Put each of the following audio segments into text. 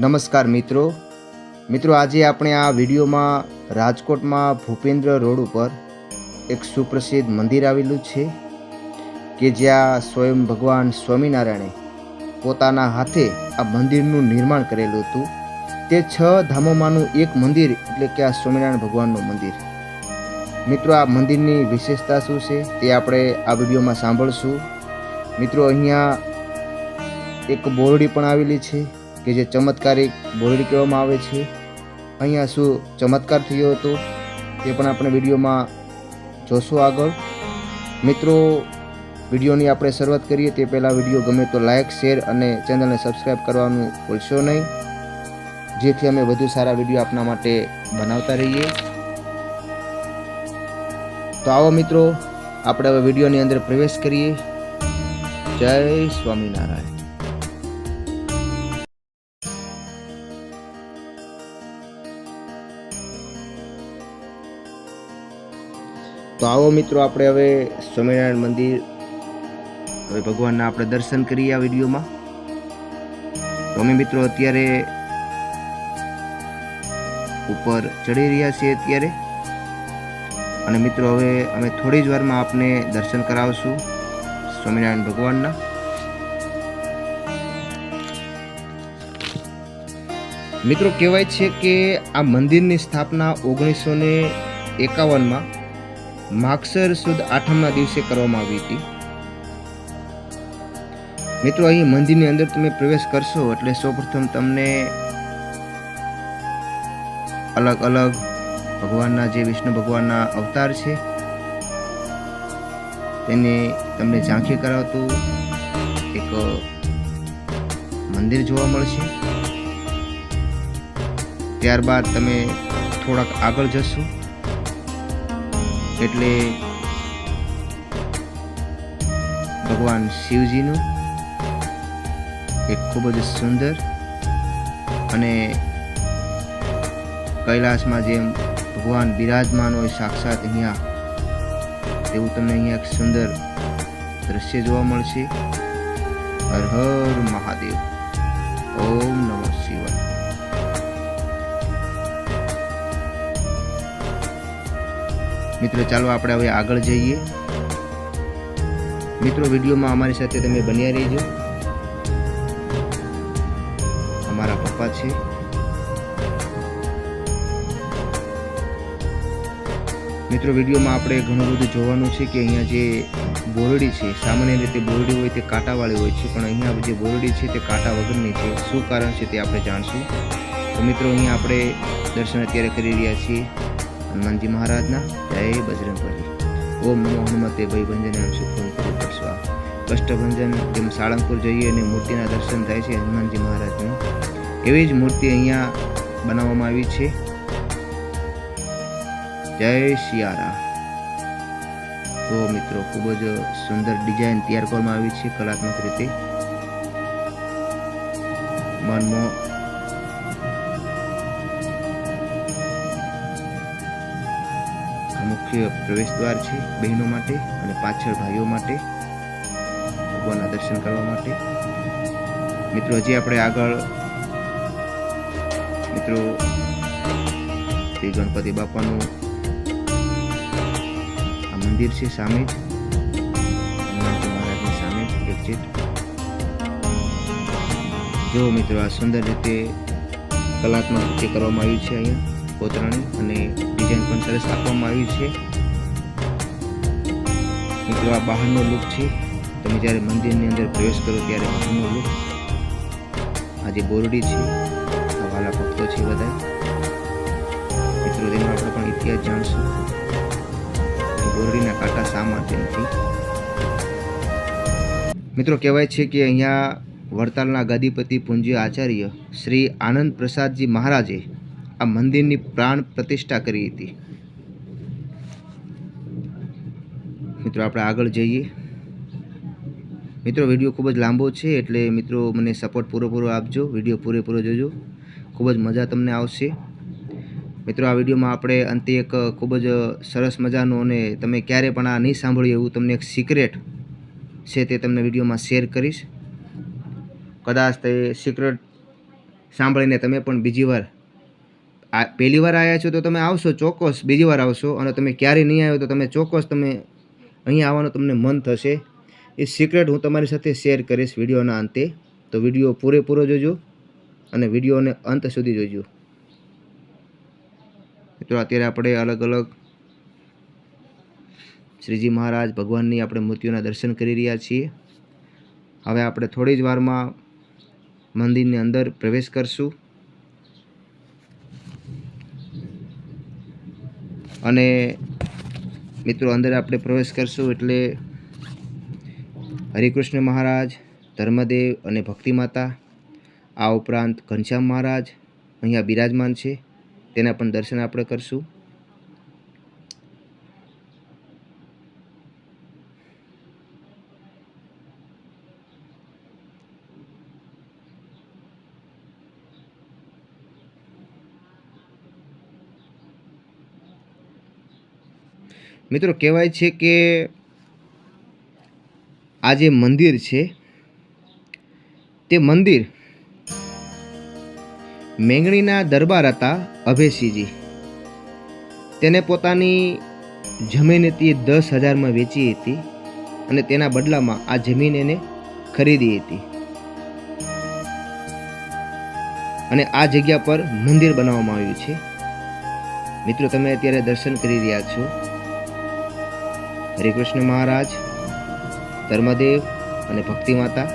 નમસ્કાર મિત્રો. મિત્રો, આજે આપણે આ વિડીયોમાં રાજકોટમાં ભૂપેન્દ્ર રોડ ઉપર એક સુપ્રસિદ્ધ મંદિર આવેલું છે કે જ્યાં સ્વયં ભગવાન સ્વામિનારાયણે પોતાના હાથે આ મંદિરનું નિર્માણ કરેલું હતું. તે છ ધામોમાંનું એક મંદિર એટલે કે આ સ્વામિનારાયણ ભગવાનનું મંદિર. મિત્રો, આ મંદિરની વિશેષતા શું છે તે આપણે આ વિડીયોમાં સાંભળશું. મિત્રો, અહીંયા એક બોરડી પણ આવેલી છે. કે જે ચમત્કારિક બોરડી કહેવામાં આવે છે. અહીંયા શું ચમત્કાર થયો હતો તે પણ આપણે વિડીયોમાં જોશું આગળ. મિત્રો, વિડીયોની આપણે શરૂઆત કરીએ તે પહેલાં વીડિયો ગમે તો લાઇક શેર અને ચેનલને સબસ્ક્રાઈબ કરવાનું ભૂલશો નહીં. જેથી અમે વધુ સારા વીડિયો આપના માટે બનાવતા રહીએ. તો આવો મિત્રો, આપણે હવે વિડીયોની અંદર પ્રવેશ કરીએ. જય સ્વામિનારાયણ. આવો મિત્રો, આપણે હવે સ્વામિનારાયણ મંદિર. હવે ભગવાનના આપણે દર્શન કરીએ આ વિડીયોમાં. તો અમે મિત્રો અત્યારે ઉપર ચડી રહ્યા છીએ અત્યારે. અને મિત્રો, હવે અમે થોડી જ વારમાં આપને દર્શન કરાવશું સ્વામિનારાયણ ભગવાનના. મિત્રો, કહેવાય છે કે આ મંદિરની સ્થાપના ઓગણીસો ને એકાવનમાં માગસર સુદ આઠમના દિવસે કરવામાં આવી હતી. મિત્રો, અહીં મંદિરની અંદર તમે પ્રવેશ કરશો એટલે સૌપ્રથમ તમને અલગ અલગ ભગવાનના જે વિષ્ણુ ભગવાનના અવતાર છે, તેને તમને ઝાંખી કરાવતું એક મંદિર જોવા મળશે. ત્યારબાદ તમે થોડાક આગળ જશો. એટલે ભગવાન શિવજીનું એક ખૂબ જ સુંદર અને કૈલાસમાં જેમ ભગવાન બિરાજમાન હોય સાક્ષાત અહીંયા, તેવું તમને અહીંયા એક સુંદર દ્રશ્ય જોવા મળશે. હર હર મહાદેવ. ઓમ નમઃ શિવાય. મિત્રો, ચાલો આપણે હવે આગળ જઈએ. મિત્રો, વિડીયોમાં અમારી સાથે તમે બન્યા રહેજો. અમારા પપ્પા છે. મિત્રો, વિડીયોમાં આપણે ઘણું બધું જોવાનું છે કે અહીંયા જે બોરડી છે, સામાન્ય રીતે બોરડી હોય તે કાંટાવાળી હોય છે, પણ અહીંયા જે બોરડી છે તે કાંટા વગરની છે. શું કારણ છે તે આપણે જાણશું. તો મિત્રો, અહીંયા આપણે દર્શન અત્યારે કરી રહ્યા છીએ. હનુમાનજી મહારાજના, જય બજરંગબલી. ઓમ નમો હનુમતે ભયભંજન આમ સુખમ કરું કષ્ટભંજન જેમ સાળંગપુર જઈએ અને મૂર્તિના દર્શન થાય છે હનુમાનજી મહારાજની. એવી જ મૂર્તિ અહીંયા બનાવવામાં આવી છે. જય શિયારા. તો મિત્રો, ખૂબ જ સુંદર ડિઝાઇન તૈયાર કરવામાં આવી છે કલાત્મક રીતે. મનમો મુખ્ય પ્રવેશ દ્વાર છે બહેનો માટે અને પાછળ ભાઈઓ માટે. ભગવાનના દર્શન કરવા માટે. મિત્રો, હજી આપણે આગળ મિત્રો શ્રી ગણપતિ બાપાનું આ મંદિર છે સામે જ. સામે જ જો મિત્રો આ સુંદર રીતે કલાત્મક રીતે કરવામાં આવ્યું છે અહીંયા કોતરણી અને ડિઝાઇન પણ સરસ આપવામાં આવી છે. મિત્રો, આ બહારનો લુક છે. તમે જ્યારે મંદિરની અંદર પ્રવેશ કરો ત્યારે બહારનો લુક આ જે બોરડી છે, આ વાલા ભક્તો છે બધા. મિત્રો તેનો આપણે પણ ઇતિહાસ જાણશું. બોરડીના કાંટા શા માટે નથી? મિત્રો, કહેવાય છે કે અહીંયા વડતાલના ગાદીપતિ પૂંજ્ય આચાર્ય શ્રી આનંદ પ્રસાદજી મહારાજે આ મંદિરની પ્રાણ પ્રતિષ્ઠા કરી હતી. મિત્રો, આપણે આગળ જઈએ. મિત્રો, વીડિયો ખૂબ જ લાંબો છે, એટલે મિત્રો, મને સપોર્ટ પૂરેપૂરો આપજો. વીડિયો પૂરેપૂરો જોજો. ખૂબ જ મજા તમને આવશે. મિત્રો, આ વિડીયોમાં આપણે અંતે એક ખૂબ જ સરસ મજાનું અને તમે ક્યારે પણ આ નહીં સાંભળ્યું એવું તમને એક સિક્રેટ છે તે તમને વિડીયોમાં શેર કરીશ. કદાચ તે સિક્રેટ સાંભળીને તમે પણ બીજી વાર આ પહેલી વાર આવ્યા છો તો તમે આવશો ચોક્કસ, બીજી વાર આવશો અને તમે ક્યારેય નહીં આવ્યો તો તમે ચોક્કસ તમે અહીંયા આવવાનું તમને મન થશે. એ સિક્રેટ હું તમારી સાથે શેર કરીશ વિડીયોના અંતે. તો વીડિયો પૂરેપૂરો જોજો અને વિડીયોને અંત સુધી જોજો. મિત્રો, અત્યારે આપણે અલગ અલગ શ્રીજી મહારાજ ભગવાનની આપણે મૂર્તિઓના દર્શન કરી રહ્યા છીએ. હવે આપણે થોડી જ વારમાં મંદિરની અંદર પ્રવેશ કરશું. અને મિત્રો, અંદર આપણે પ્રવેશ કરશું એટલે હરિકૃષ્ણ મહારાજ, ધર્મદેવ અને ભક્તિ માતા, આ ઉપરાંત ઘનશ્યામ મહારાજ અહીંયા બિરાજમાન છે. તેના પણ દર્શન આપણે કરશું. મિત્રો, કહેવાય છે કે આ જે મંદિર છે, તે મંદિર મેંગણીના દરબાર હતા અભયસિંહજી. તેને પોતાની જમીન હતી એ દસ હજારમાં વેચી હતી અને તેના બદલામાં આ જમીન એને ખરીદી હતી. અને આ જગ્યા પર મંદિર બનાવવામાં આવ્યું છે. મિત્રો, તમે અત્યારે દર્શન કરી રહ્યા છો. હરિકૃષ્ણ મહારાજ, ધર્મદેવ અને ભક્તિ માતા.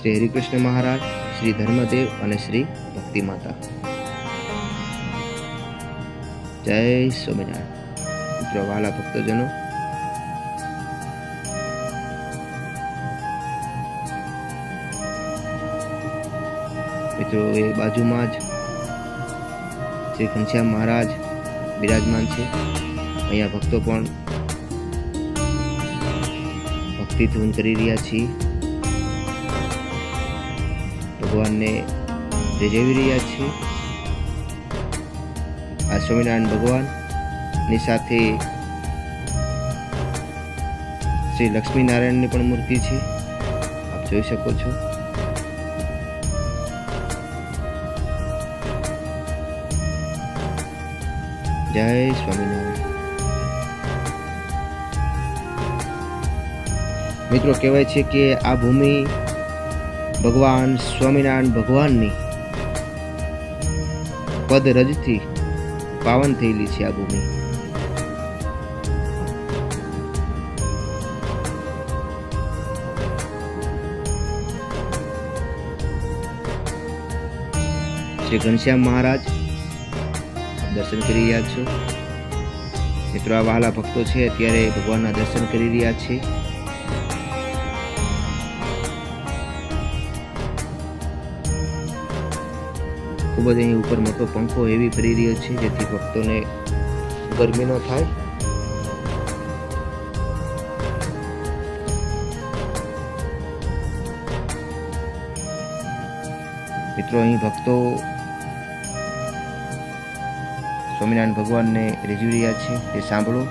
શ્રી હરિકૃષ્ણ મહારાજ, શ્રી ધર્મદેવ અને શ્રી ભક્તિ માતા. જય સ્વામિનારાયણ. મિત્રો, વાલા ભક્તજનો. મિત્રો, એ બાજુમાં જ શ્રી ઘનશ્યામ મહારાજ બિરાજમાન છે. અહીંયા ભક્તો પણ ભક્તિ ધૂન કરી રહ્યા છીએ. ભગવાનને રીઝવી રહ્યા છીએ. આ સ્વામિનારાયણ ભગવાનની સાથે શ્રી લક્ષ્મીનારાયણની પણ મૂર્તિ છે. આપ જોઈ શકો છો. જય સ્વામિનારાયણ. મિત્રો, કહેવાય છે કે આ ભૂમિ ભગવાન સ્વામિનારાયણ ભગવાનની પદ રજથી પાવન થયેલી છે આ ભૂમિ. શ્રી ઘનશ્યામ મહારાજ દર્શન કરી રહ્યા છો? મિત્રો, આ વહાલા ભક્તો છે, અત્યારે ભગવાનના દર્શન કરી રહ્યા છે. ખૂબ જ અહીં ઉપર મોટો પંખો એવી ફરી રહ્યો છે, જેથી ભક્તોને ગરમી ન થાય. મિત્રો, અહીં ભક્તો સ્વામિનારાયણ ભગવાનને રીઝવી રહ્યા છે, તે સાંભળો.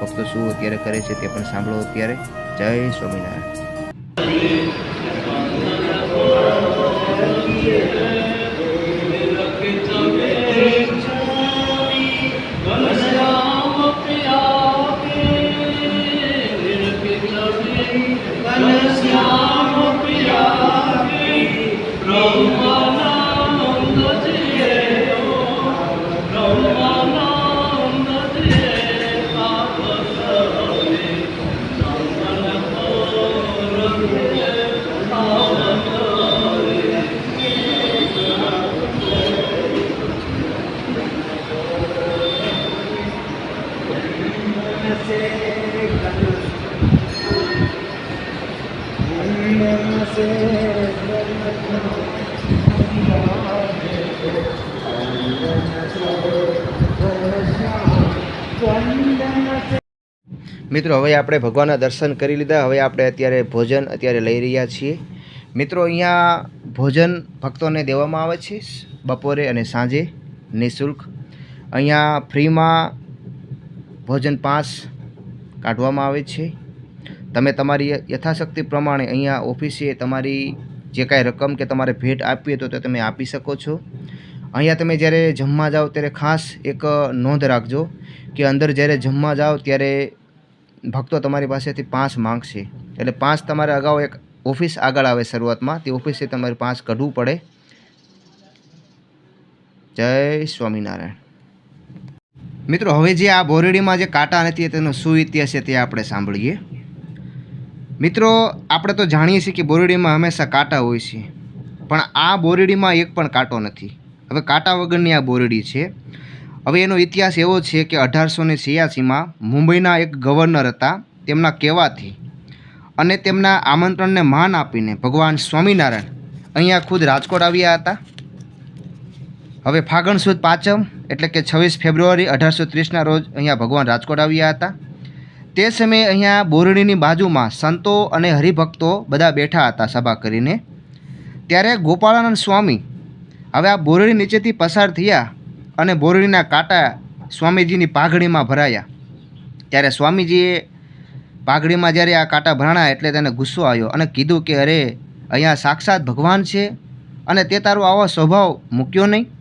ભક્તો શું અત્યારે કરે છે તે પણ સાંભળો અત્યારે. જય સ્વામિનારાયણ. મિત્રો, હવે આપણે ભગવાનના દર્શન કરી લીધા. હવે આપણે અત્યારે ભોજન અત્યારે લઈ રહ્યા છીએ. મિત્રો, અહીંયા ભોજન ભક્તોને દેવામાં આવે છે. બપોરે અને સાંજે નિઃશુલ્ક. અહીંયા ફ્રીમાં ભોજન પાસ કાઢવામાં આવે છે. તમે તમારી યથાશક્તિ પ્રમાણે અહીંયા ઓફિસે તમારી જે કાંઈ રકમ કે તમારે ભેટ આપવી હોય તો તે તમે આપી શકો છો. અહીંયા તમે જ્યારે જમવા જાઓ ત્યારે ખાસ એક નોંધ રાખજો કે અંદર જ્યારે જમવા જાઓ ત્યારે ભક્તો તમારી પાસેથી પાંચ માંગશે. એટલે પાંચ તમારે અગાઉ એક ઓફિસ આગળ આવે શરૂઆતમાં, તે ઓફિસે તમારે પાંચ કઢવું પડે. જય સ્વામિનારાયણ. મિત્રો, હવે જે આ બોરડીમાં જે કાંટા નથી તેનો શું ઇતિહાસ છે તે આપણે સાંભળીએ. મિત્રો, આપણે તો જાણીએ છીએ કે બોરડીમાં હંમેશા કાંટા હોય છે, પણ આ બોરડીમાં એક પણ કાંટો નથી. હવે કાંટા વગરની આ બોરડી છે. હવે એનો ઇતિહાસ એવો છે કે અઢારસો ને છ્યાસીમાં મુંબઈના એક ગવર્નર હતા, તેમના કહેવાથી અને તેમના આમંત્રણને માન આપીને ભગવાન સ્વામિનારાયણ અહીંયા ખુદ રાજકોટ આવ્યા હતા. હવે ફાગણ સુદ પાંચમ, એટલે કે છવ્વીસ ફેબ્રુઆરી અઢારસો ત્રીસના રોજ અહીંયા ભગવાન રાજકોટ આવ્યા હતા. તે સમયે અહીંયા બોરડીની બાજુમાં સંતો અને હરિભક્તો બધા બેઠા હતા સભા કરીને. ત્યારે ગોપાળાનંદ સ્વામી હવે આ બોરડી નીચેથી પસાર થયા અને બોરડીના કાંટા સ્વામીજીની પાઘડીમાં ભરાયા. ત્યારે સ્વામીજીએ પાઘડીમાં જ્યારે આ કાંટા ભરાણા એટલે તેને ગુસ્સો આવ્યો અને કીધું કે અરે, અહીંયા સાક્ષાત ભગવાન છે અને તે તારો આવો સ્વભાવ મૂક્યો નહીં.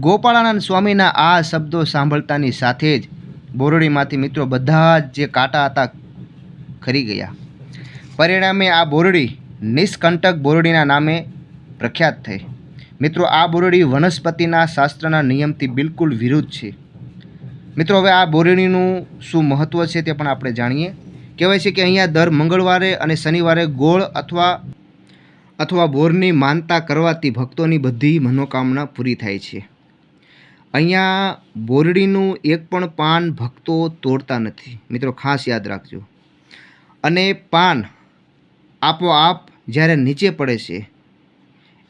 ગોપાળાનંદ સ્વામીના આ શબ્દો સાંભળતાની સાથે જ બોરડીમાંથી મિત્રો બધા જ કાંટા હતા ખરી ગયા. પરિણામે આ બોરડી નિષ્કંટક બોરડીના નામે પ્રખ્યાત થઈ. મિત્રો, આ બોરડી વનસ્પતિના શાસ્ત્રના નિયમથી બિલકુલ વિરુદ્ધ છે. મિત્રો, હવે આ બોરડીનું શું મહત્ત્વ છે તે પણ આપણે જાણીએ. કહેવાય છે કે અહીંયા દર મંગળવારે અને શનિવારે ગોળ અથવા અથવા બોરની માનતા કરવાથી ભક્તોની બધી મનોકામના પૂરી થાય છે. અહીંયા બોરડીનું એક પણ પાન ભક્તો તોડતા નથી. મિત્રો, ખાસ યાદ રાખજો. અને પાન આપોઆપ જ્યારે નીચે પડે છે,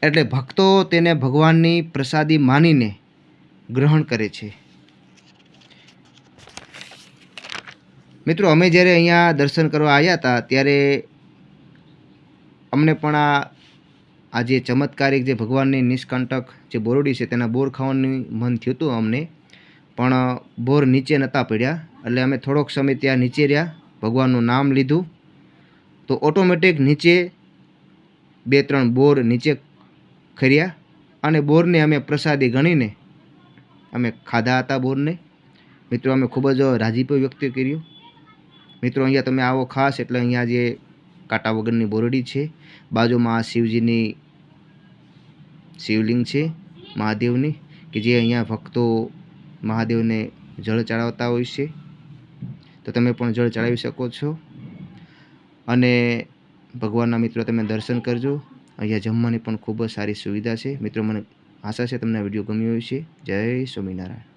એટલે ભક્તો તેને ભગવાનની પ્રસાદી માનીને ગ્રહણ કરે છે. મિત્રો, અમે જ્યારે અહીંયા દર્શન કરવા આવ્યા હતા, ત્યારે અમને પણ આ આ જે ચમત્કારિક જે ભગવાનની નિષ્કંટક જે બોરડી છે તેના બોર ખાવાનું મન થયું હતું અમને. પણ બોર નીચે નહોતા પડ્યા. એટલે અમે થોડોક સમય ત્યાં નીચે રહ્યા, ભગવાનનું નામ લીધું. તો ઓટોમેટિક નીચે બે ત્રણ બોર નીચે ખર્યા અને બોરને અમે પ્રસાદી ગણીને અમે ખાધા હતા બોરને. મિત્રો, અમે ખૂબ જ રાજીપો વ્યક્ત કર્યું. મિત્રો, અહીંયા તમે આવો ખાસ, એટલે અહીંયા જે કાંટા વગરની બોરડી છે, બાજુમાં શિવજીની શિવલિંગ છે મહાદેવની, કે જે અહીંયા ભક્તો મહાદેવને જળ ચડાવતા હોય છે. તો તમે પણ જળ ચડાવી શકો છો. અને ભગવાનના મિત્રો તમે દર્શન કરજો. અહીંયા જમવાની પણ ખૂબ જ સારી સુવિધા છે. મિત્રો, મને આશા છે તમને વીડિયો ગમ્યો હશે. જય સ્વામિનારાયણ.